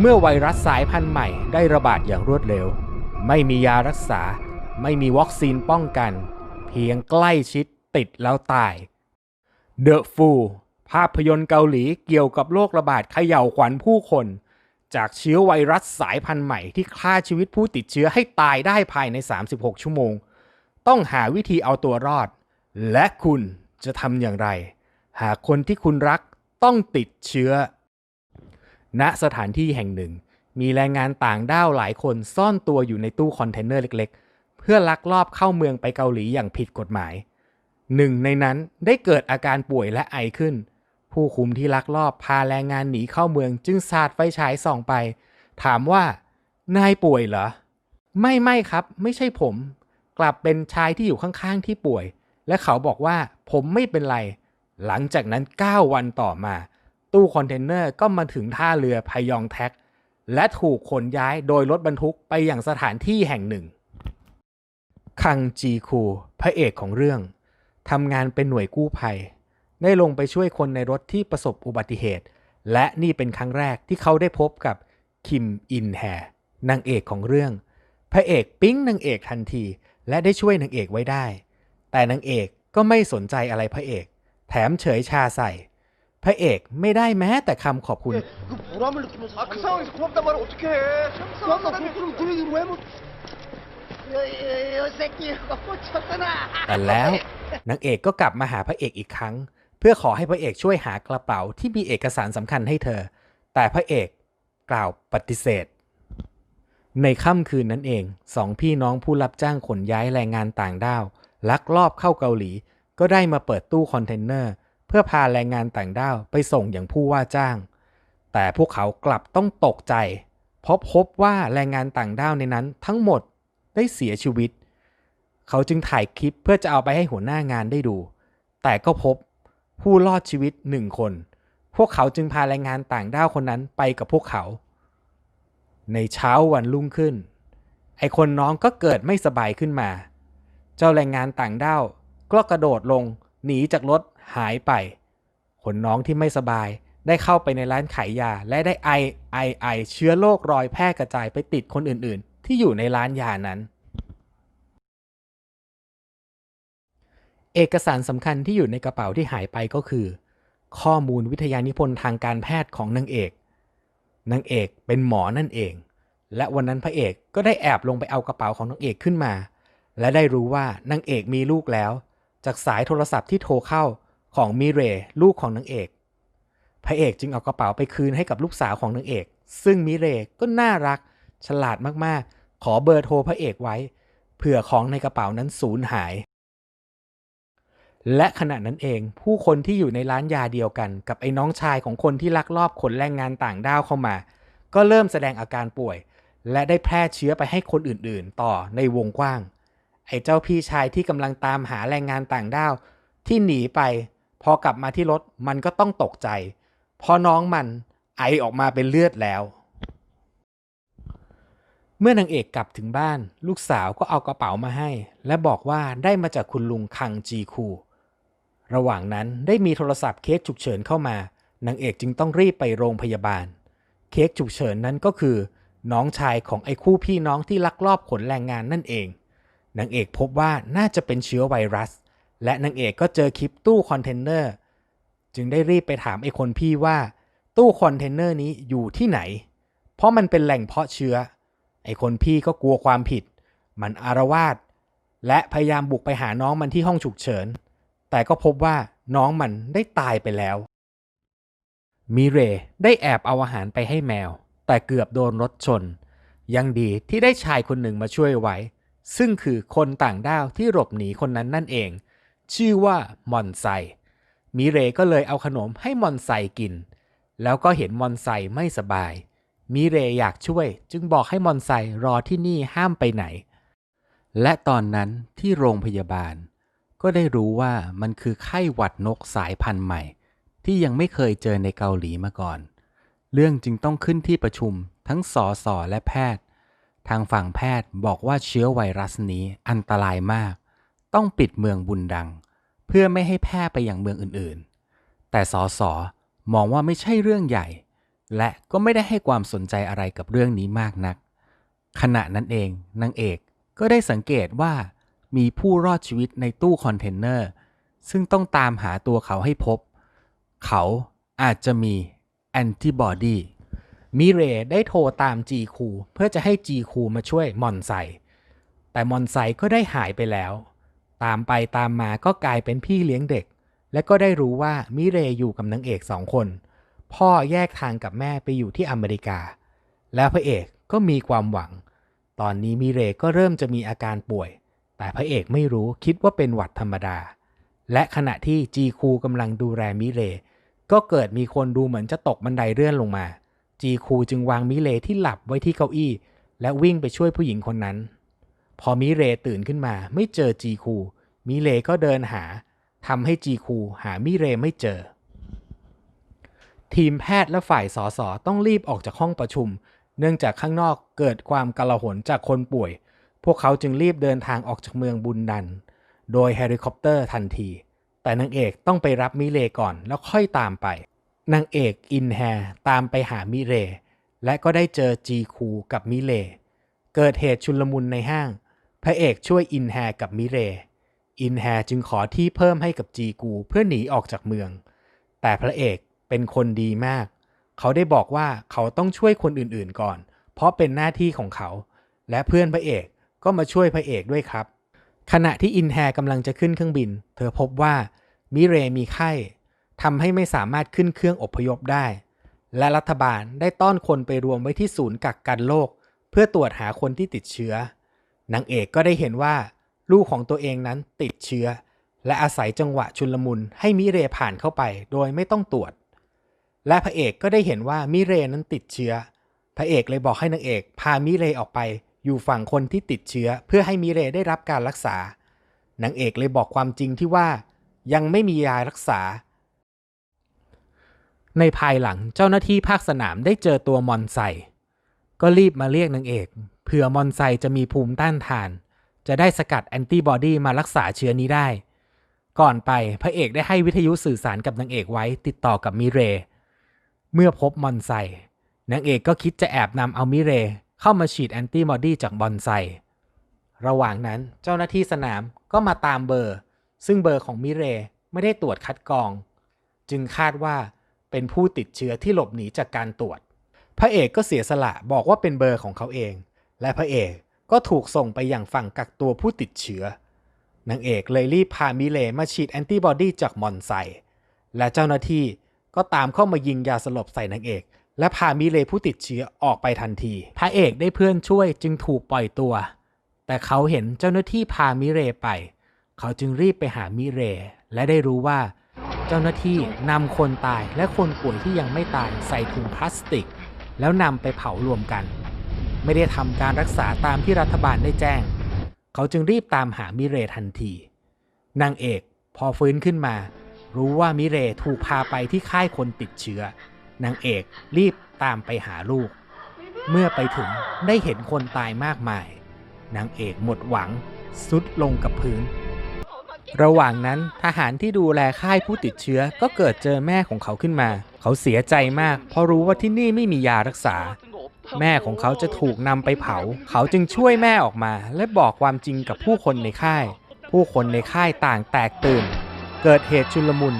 เมื่อไวรัสสายพันธุ์ใหม่ได้ระบาดอย่างรวดเร็ว ไม่มียารักษา ไม่มีวัคซีนป้องกัน เพียงใกล้ชิดติดแล้วตาย The f o o ภาพยนตร์เกาหลีเกี่ยวกับโรคระบาดเขย่าขวัญผู้คน จากเชื้อไวรัสสายพันธุ์ใหม่ที่ฆ่าชีวิตผู้ติดเชื้อให้ตายได้ภายใน 36 ชั่วโมง ต้องหาวิธีเอาตัวรอด และคุณจะทำอย่างไร หากคนที่คุณรักต้องติดเชื้อ ณสถานที่แห่งหนึ่ง มีแรงงานต่างด้าวหลายคนซ่อนตัวอยู่ในตู้คอนเทนเนอร์เล็กๆ เพื่อลักลอบเข้าเมืองไปเกาหลีอย่างผิดกฎหมาย หนึ่งในนั้นได้เกิดอาการป่วยและไอขึ้น ผู้คุมที่ลักลอบพาแรงงานหนีเข้าเมืองจึงสาดไฟฉายส่องไป ถามว่านายป่วยเหรอ ไม่ไม่ครับ ไม่ใช่ผม กลับเป็นชายที่อยู่ข้างๆที่ป่วย และเขาบอกว่าผมไม่เป็นไร หลังจากนั้น 9 วันต่อมา ตู้คอนเทนเนอร์ก็มาถึงท่าเรือพยองแท็ก และถูกขนย้ายโดยรถบรรทุกไปอย่างสถานที่แห่งหนึ่ง คังจีคู พระเอกของเรื่องทำงานเป็นหน่วยกู้ภัย ได้ลงไปช่วยคนในรถที่ประสบอุบัติเหตุ และนี่เป็นครั้งแรกที่เขาได้พบกับคิมอินแฮนางเอกของเรื่อง พระเอกปิ๊งนางเอกทันที และได้ช่วยนางเอกไว้ได้ แต่นางเอกก็ไม่สนใจอะไรพระเอก แถมเฉยชาใส่ พระเอกไม่ได้แม้แต่คำขอบคุณ แต่แล้วนางเอกก็กลับมาหาพระเอกอีกครั้ง เพื่อขอให้พระเอกช่วยหากระเป๋าที่มีเอกสารสำคัญให้เธอ แต่พระเอกกล่าวปฏิเสธ ในค่ำคืนนั้นเองสองพี่น้องผู้รับจ้างขนย้ายแรงงานต่างด้าว ลักลอบเข้าเกาหลี ก็ได้มาเปิดตู้คอนเทนเนอร์ พื่อพาแรงงานต่างด้าวไปส่งอย่างผู้ว่าจ้าง แต่พวกเขากลับต้องตกใจเพราะพบว่าแรงงานต่างด้าวในนั้นทั้งหมดได้เสียชีวิต เขาจึงถ่ายคลิปเพื่อจะเอาไปให้หัวหน้างานได้ดู แต่ก็พบผู้รอดชีวิตหนึ่งคน พวกเขาจึงพาแรงงานต่างด้าวคนนั้นไปกับพวกเขา ในเช้าวันรุ่งขึ้น ไอคนน้องก็เกิดไม่สบายขึ้นมา เจ้าแรงงานต่างด้าวก็กระโดดลง หนีจากรถหายไปคนน้องที่ไม่สบาย ได้เข้าไปในร้านขายยา และได้ไอไอไอเชื้อโรครอยแพร่กระจายไปติดคนอื่นๆ ที่อยู่ในร้านยานั้น เอกสารสำคัญที่อยู่ในกระเป๋าที่หายไปก็คือ ข้อมูลวิทยานิพนธ์ทางการแพทย์ของนางเอกนางเอกเป็นหมอนั่นเอง และวันนั้นพระเอกก็ได้แอบลงไปเอากระเป๋าของนางเอกขึ้นมา และได้รู้ว่านางเอกมีลูกแล้ว จากสายโทรศัพท์ที่โทรเข้าของมิเรลูกของนางเอก พระเอกจึงเอากระเป๋าไปคืนให้กับลูกสาวของนางเอก ซึ่งมิเรก็น่ารักฉลาดมากๆ ขอเบอร์โทรพระเอกไว้ เผื่อของในกระเป๋านั้นสูญหาย และขณะนั้นเองผู้คนที่อยู่ในร้านยาเดียวกัน กับไอ้น้องชายของคนที่ลักลอบขนแรงงานต่างด้าวเข้ามา ก็เริ่มแสดงอาการป่วย และได้แพร่เชื้อไปให้คนอื่นๆ ต่อในวงกว้าง ไอ้เจ้าพี่ชายที่กำลังตามหาแรงงานต่างด้าว ที่หนีไป พอกลับมาที่รถมันก็ต้องตกใจพราะน้องมันไอออกมาเป็นเลือดแล้ว เมื่อนางเอกกลับถึงบ้าน ลูกสาวก็เอากระเป๋ามาให้ และบอกว่าได้มาจากคุณลุงคังจีคูระหว่างนั้นได้มีโทรศัพท์เคสฉุกเฉินเข้ามานางเอกจึงต้องรีบไปโรงพยาบาล เคสฉุกเฉินนั้นก็คือ น้องชายของไอ้คู่พี่น้องที่ลักลอบขนแรงงานนั่นเอง นางเอกพบว่าน่าจะเป็นเชื้อไวรัส และนางเอกก็เจอคลิปตู้คอนเทนเนอร์จึงได้รีบไปถามไอ้คนพี่ว่า ตู้คอนเทนเนอร์นี้อยู่ที่ไหน เพราะมันเป็นแหล่งเพาะเชื้อ ไอ้คนพี่ก็กลัวความผิด มันอารวาสและพยายามบุกไปหาน้องมันที่ห้องฉุกเฉิน แต่ก็พบว่าน้องมันได้ตายไปแล้ว มิเรได้แอบเอาอาหารไปให้แมว แต่เกือบโดนรถชน ยังดีที่ได้ชายคนหนึ่งมาช่วยไว้ ซึ่งคือคนต่างด้าวที่หลบหนีคนนั้นนั่นเอง ชื่อว่ามอนไซ มิเรก็เลยเอาขนมให้มอนไซกิน แล้วก็เห็นมอนไซไม่สบาย มิเรอยากช่วย จึงบอกให้มอนไซรอที่นี่ห้ามไปไหน และตอนนั้นที่โรงพยาบาล ก็ได้รู้ว่ามันคือไข้หวัดนกสายพันธุ์ใหม่ ที่ยังไม่เคยเจอในเกาหลีมาก่อน เรื่องจึงต้องขึ้นที่ประชุมทั้งสอสอและแพทย์ ทางฝั่งแพทย์บอกว่าเชื้อไวรัสนี้อันตรายมาก ต้องปิดเมืองบุนดัง เพื่อไม่ให้แพร่ไปอย่างเมืองอื่นๆ แต่สอสอมองว่าไม่ใช่เรื่องใหญ่ และก็ไม่ได้ให้ความสนใจอะไรกับเรื่องนี้มากนัก ขณะนั้นเองนางเอกก็ได้สังเกตว่ามีผู้รอดชีวิตในตู้คอนเทนเนอร์ ซึ่งต้องตามหาตัวเขาให้พบ เขาอาจจะมีแอนติบอดี มิเรได้โทรตามจีคูเพื่อจะให้จีคูมาช่วยมอนไซ แต่มอนไซก็ได้หายไปแล้ว ตามไปตามมาก็กลายเป็นพี่เลี้ยงเด็ก และก็ได้รู้ว่ามิเรอยู่กับนางเอกสองคน พ่อแยกทางกับแม่ไปอยู่ที่อเมริกา แล้วพระเอกก็มีความหวัง ตอนนี้มิเรก็เริ่มจะมีอาการป่วย แต่พระเอกไม่รู้คิดว่าเป็นหวัดธรรมดา และขณะที่จีคูกำลังดูแลมิเร ก็เกิดมีคนดูเหมือนจะตกบันไดเลื่อนลงมา จีคูจึงวางมิเรที่หลับไว้ที่เก้าอี้ และวิ่งไปช่วยผู้หญิงคนนั้น พอมิเรตื่นขึ้นมาไม่เจอจีคู มิเรก็เดินหาทำให้จีคูหามิเรไม่เจอ ทีมแพทย์และฝ่ายสสต้องรีบออกจากห้องประชุม เนื่องจากข้างนอกเกิดความกลาหนจากคนป่วย พวกเขาจึงรีบเดินทางออกจากเมืองบุนดัน โดยเฮลิคอปเตอร์ทันที แต่นางเอกต้องไปรับมิเรก่อนแล้วค่อยตามไป นางเอกอินแฮตามไปหามิเร และก็ได้เจอจีคูกับมิเร เกิดเหตุชุลมุนในห้าง พระเอกช่วยอินแฮกับมิเร อินแฮจึงขอที่เพิ่มให้กับจีกูเพื่อหนีออกจากเมือง แต่พระเอกเป็นคนดีมาก เขาได้บอกว่าเขาต้องช่วยคนอื่นๆก่อน เพราะเป็นหน้าที่ของเขา และเพื่อนพระเอกก็มาช่วยพระเอกด้วยครับ ขณะที่อินแฮกำลังจะขึ้นเครื่องบิน เธอพบว่ามิเรมีไข้ ทำให้ไม่สามารถขึ้นเครื่องอพยพได้ และรัฐบาลได้ต้อนคนไปรวมไว้ที่ศูนย์กักกันโรคเพื่อตรวจหาคนที่ติดเชื้อนางเอกก็ได้เห็นว่า ลูกของตัวเองนั้นติดเชื้อ และอาศัยจังหวะชุลมุนให้มิเรผ่านเข้าไปโดยไม่ต้องตรวจ และพระเอกก็ได้เห็นว่ามิเรนั้นติดเชื้อ พระเอกเลยบอกให้นางเอกพามิเรออกไปอยู่ฝั่งคนที่ติดเชื้อ เพื่อให้มิเรได้รับการรักษานางเอกเลยบอกความจริงที่ว่า ยังไม่มียารักษา ในภายหลังเจ้าหน้าที่ภาคสนามได้เจอตัวมอนไซ ก็รีบมาเรียกนางเอก เผื่อมอนไซจะมีภูมิต้านทาน จะได้สกัดแอนติบอดีมารักษาเชื้อนี้ได้ ก่อนไปพระเอกได้ให้วิทยุสื่อสารกับนางเอกไว้ติดต่อกับมิเร เมื่อพบมอนไซนางเอกก็คิดจะแอบนำเอามิเร เข้ามาฉีดแอนติบอดีจากบอนไซ ระหว่างนั้นเจ้าหน้าที่สนามก็มาตามเบอร์ ซึ่งเบอร์ของมิเรไม่ได้ตรวจคัดกรอง จึงคาดว่า เป็นผู้ติดเชื้อที่หลบหนีจากการตรวจ พระเอกก็เสียสละบอกว่าเป็นเบอร์ของเขาเอง และพระเอกก็ถูกส่งไปอยังฝั่งกักตัวผู้ติดเชื้อนางเอกเลยรีบพามิเลมาฉีดแอนติบอดีจากมอนไซ และเจ้าหน้าที่ก็ตามเข้ามายิงยาสลบใส่นางเอก และพามิเลผู้ติดเชื้อออกไปทันที พระเอกได้เพื่อนช่วยจึงถูกปล่อยตัว แต่เขาเห็นเจ้าหน้าที่พามิเรไป เขาจึงรีบไปหามิเร และได้รู้ว่า เจ้าหน้าที่นำคนตายและคนป่วยที่ยังไม่ตายใส่ถุงพลาสติก แล้วนำไปเผารวมกัน ไม่ได้ทำการรักษาตามที่รัฐบาลได้แจ้ง เขาจึงรีบตามหามิเรทันที นางเอกพอฟื้นขึ้นมา รู้ว่ามิเรถูกพาไปที่ค่ายคนติดเชื้อนางเอกรีบตามไปหาลูก เมื่อไปถึงได้เห็นคนตายมากมาย นางเอกหมดหวังสุดลงกับพื้น ระหว่างนั้นทหารที่ดูแลค่ายผู้ติดเชื้อก็เกิดเจอแม่ของเขาขึ้นมา เขาเสียใจมาก เพราะรู้ว่าที่นี่ไม่มียารักษา แม่ของเขาจะถูกนำไปเผา เขาจึงช่วยแม่ออกมา และบอกความจริงกับผู้คนในค่าย ผู้คนในค่ายต่างแตกตื่น เกิดเหตุชุลมุน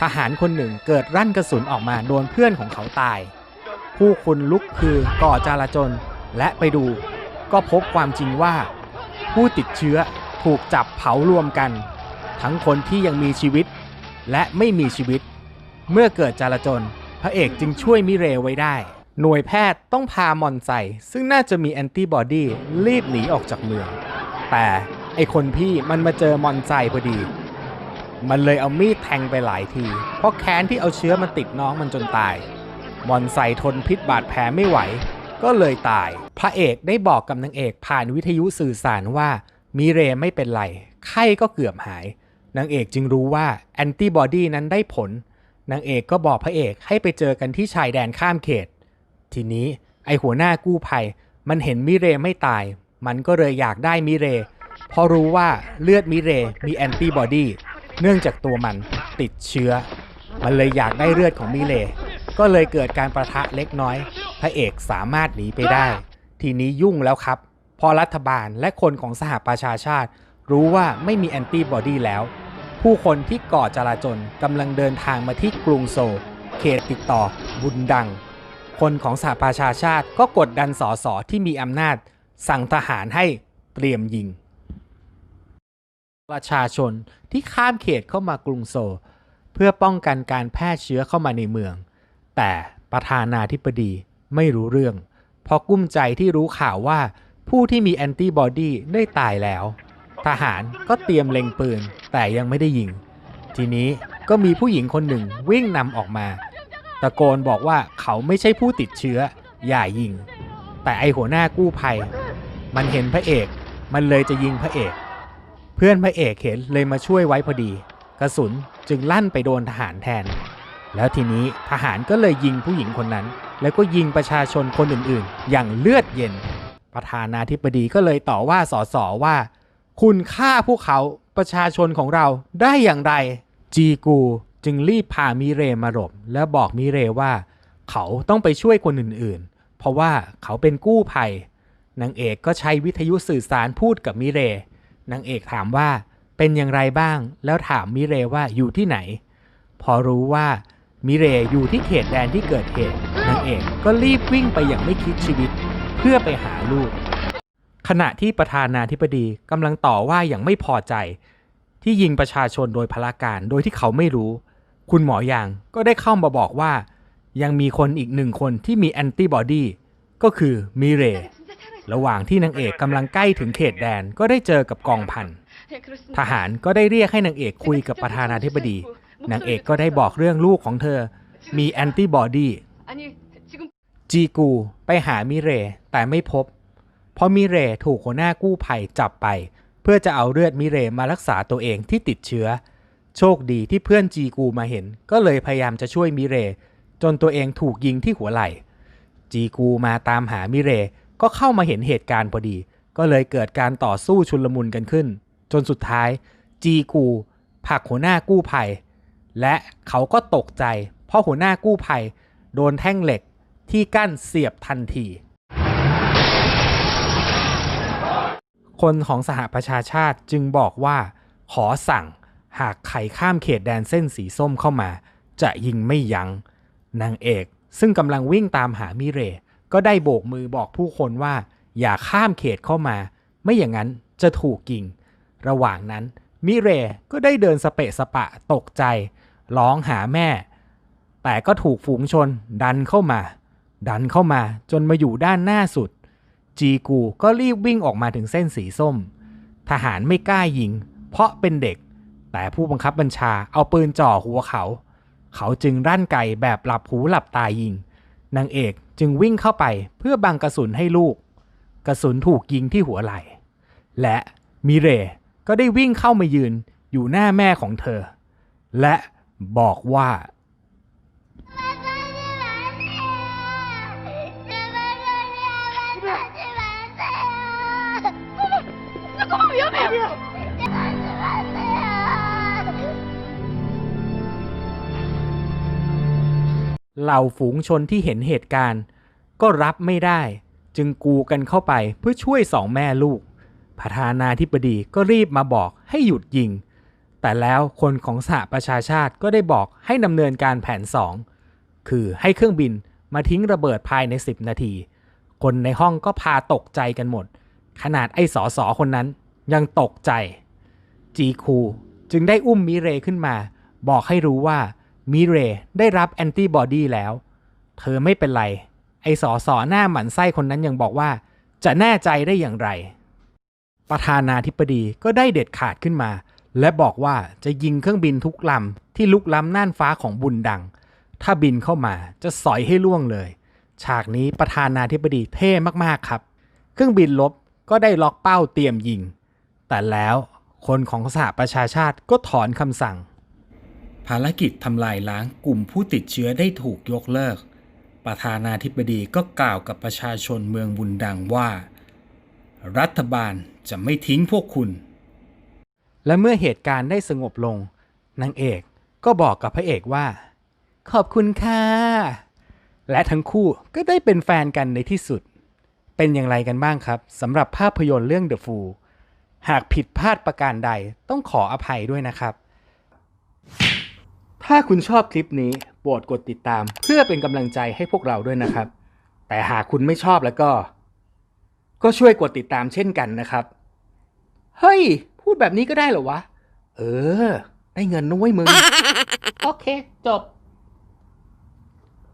ทหารคนหนึ่งเกิดรั่นกระสุนออกมาโดนเพื่อนของเขาตาย ผู้คนลุกคือก่อจาลาจลและไปดู ก็พบความจริงว่า ผู้ติดเชื้อถูกจับเผารวมกัน ทั้งคนที่ยังมีชีวิต และไม่มีชีวิต เมื่อเกิดจาลาจล พระเอกจึงช่วยมิเรไว้ได้ หน่วยแพทย์ต้องพามอนไซซึ่งน่าจะมีแอนติบอดีรีบหนีออกจากเมือง แต่ไอคนพี่มันมาเจอมอนไซพอดี มันเลยเอามีดแทงไปหลายที เพราะแค้นที่เอาเชื้อมาติดน้องมันจนตาย มอนไซทนพิษบาดแผลไม่ไหว ก็เลยตาย พระเอกได้บอกกับนางเอกผ่านวิทยุสื่อสารว่ามิเรไม่เป็นไร ไข้ก็เกือบหาย นางเอกจึงรู้ว่าแอนติบอดีนั้นได้ผล นางเอกก็บอกพระเอกให้ไปเจอกันที่ชายแดนข้ามเขต ทีนี้ไอหัวหน้ากู้ภัย มันเห็นมิเรไม่ตาย มันก็เลยอยากได้มิเร เพราะรู้ว่าเลือดมิเรมีแอนติบอดีเนื่องจากตัวมันติดเชื้อ มันเลยอยากได้เลือดของมิเร ก็เลยเกิดการประทะเล็กน้อย พระเอกสามารถหนีไปได้ ทีนี้ยุ่งแล้วครับ พอรัฐบาลและคนของสหประชาชาติ รู้ว่าไม่มีแอนติบอดีแล้ว ผู้คนที่ก่อจลาจลกำลังเดินทางมาที่กรุงโซลเขตติดต่อบุนดัง คนของสหประชาชาติก็กดดันสสที่มีอำนาจ สั่งทหารให้เตรียมยิง ประชาชนที่ข้ามเขตเข้ามากรุงโซลเพื่อป้องกันการแพร่เชื้อเข้ามาในเมือง แต่ประธานาธิบดีไม่รู้เรื่อง เพราะกุ้มใจที่รู้ข่าวว่าผู้ที่มีแอนติบอดีได้ตายแล้ว ทหารก็เตรียมเล็งปืนแต่ยังไม่ได้ยิง ทีนี้ก็มีผู้หญิงคนหนึ่งวิ่งนำออกมา ตะโกนบอกว่าเขาไม่ใช่ผู้ติดเชื้อ อย่ายิง แต่ไอหัวหน้ากู้ภัย มันเห็นพระเอก มันเลยจะยิงพระเอก เพื่อนพระเอกเห็นเลยมาช่วยไว้พอดี กระสุนจึงลั่นไปโดนทหารแทน แล้วทีนี้ทหารก็เลยยิงผู้หญิงคนนั้น แล้วก็ยิงประชาชนคนอื่นๆ อย่างเลือดเย็น ประธานาธิบดีก็เลยต่อว่าสสว่า คุณฆ่าพวกเขาประชาชนของเราได้อย่างไร จีกูจึงรีบพามิเรมาหลบและบอกมิเรว่า เขาต้องไปช่วยคนอื่นๆ เพราะว่าเขาเป็นกู้ภัยนางเอกก็ใช้วิทยุสื่อสารพูดกับมิเรนางเอกถามว่าเป็นอย่างไรบ้าง แล้วถามมิเรว่าอยู่ที่ไหน พอรู้ว่ามิเรอยู่ที่เขตแดนที่เกิดเหตุนางเอกก็รีบวิ่งไปอย่างไม่คิดชีวิต เพื่อไปหาลูก ขณะที่ประธานาธิบดีกำลังต่อว่าอย่างไม่พอใจ ที่ยิงประชาชนโดยพลาการโดยที่เขาไม่รู้ คุณหมอยางก็ได้เข้ามาบอกว่า ยังมีคนอีกหนึ่งคนที่มีแอนติบอดีก็คือมิเร ระหว่างที่นางเอกกำลังใกล้ถึงเขตแดนก็ได้เจอกับกองพัน ทหารก็ได้เรียกให้นางเอกคุยกับประธานาธิบดี นางเอกก็ได้บอกเรื่องลูกของเธอ มีแอนติบอดีจีกูไปหามิเรแต่ไม่พบ พราะมิเรถูกหัวหน้ากู้ภัยจับไป เพื่อจะเอาเลือดมิเรมารักษาตัวเองที่ติดเชื้อ โชคดีที่เพื่อนจีกูมาเห็น ก็เลยพยายามจะช่วยมิเร จนตัวเองถูกยิงที่หัวไหล่ จีกูมาตามหามิเรก็เข้ามาเห็นเหตุการณ์พอดี ก็เลยเกิดการต่อสู้ชุลมุนกันขึ้น จนสุดท้าย จีกูผักหัวหน้ากู้ภัย และเขาก็ตกใจ เพราะหัวหน้ากู้ภัย โดนแท่งเหล็กที่กั้นเสียบทันที คนของสหประชาชาติจึงบอกว่า ขอสั่งหากใครข้ามเขตแดนเส้นสีส้มเข้ามา จะยิงไม่ยัง้งนางเอกซึ่งกำลังวิ่งตามหามิเร ก็ได้โบกมือบอกผู้คนว่า อย่าข้ามเขตเข้ามา ไม่อย่างนั้นจะถูกยิง ระหว่างนั้นมิเรก็ได้เดินสเปะสปะตกใจ ร้องหาแม่ แต่ก็ถูกฝูงชนดันเข้ามา ดันเข้ามาจนมาอยู่ด้านหน้าสุด จีกูก็รีบวิ่งออกมาถึงเส้นสีส้ม ทหารไม่กล้ายิง เพราะเป็นเด็ก แต่ผู้บังคับบัญชาเอาปืนจ่อหัวเขา เขาจึงรั่นไกแบบหลับหูหลับตายิง นางเอกจึงวิ่งเข้าไปเพื่อบังกระสุนให้ลูก กระสุนถูกยิงที่หัวไหล่ และมิเรก็ได้วิ่งเข้ามายืนอยู่หน้าแม่ของเธอ และบอกว่า เหล่าฝูงชนที่เห็นเหตุการณ์ ก็รับไม่ได้ จึงกูกันเข้าไปเพื่อช่วยสองแม่ลูกประธานาธิบดีก็รีบมาบอกให้หยุดยิง แต่แล้วคนของสหประชาชาติก็ได้บอกให้ดำเนินการแผน 2 คือให้เครื่องบินมาทิ้งระเบิดภายใน 10 นาที คนในห้องก็พาตกใจกันหมด ขนาดไอ้สอสอคนนั้นยังตกใจ จีคูจึงได้อุ้มมิเรขึ้นมา บอกให้รู้ว่า มิเรได้รับแอนติบอดีแล้ว เธอไม่เป็นไร ไอสอสอหน้าหมันไส้คนนั้นยังบอกว่า จะแน่ใจได้อย่างไร ประธานาธิบดีก็ได้เด็ดขาดขึ้นมา และบอกว่าจะยิงเครื่องบินทุกลำที่ลุกล้ำน่านฟ้าของบุญดัง ถ้าบินเข้ามาจะสอยให้ล่วงเลย ฉากนี้ประธานาธิบดีเท่มากๆครับ เครื่องบินลบก็ได้ล็อกเป้าเตรียมยิง แต่แล้วคนของสหประชาชาติก็ถอนคำสั่ง ภารกิจทำลายล้างกลุ่มผู้ติดเชื้อได้ถูกยกเลิก ประธานาธิบดีก็กล่าวกับประชาชนเมืองบุญดังว่า รัฐบาลจะไม่ทิ้งพวกคุณ และเมื่อเหตุการณ์ได้สงบลง นางเอกก็บอกกับพระเอกว่า ขอบคุณค่ะ และทั้งคู่ก็ได้เป็นแฟนกันในที่สุด เป็นอย่างไรกันบ้างครับสำหรับภาพยนตร์เรื่อง The Fool หากผิดพลาดประการใดต้องขออภัยด้วยนะครับ ถ้าคุณชอบคลิปนี้โปรดกดติดตาม เพื่อเป็นกำลังใจให้พวกเราด้วยนะครับ แต่หากคุณไม่ชอบแล้วก็ ก็ช่วยกดติดตามเช่นกันนะครับ เฮ้ย พูดแบบนี้ก็ได้เหรอวะ เออ ได้เงินนุ้ยมึง โอเค จบ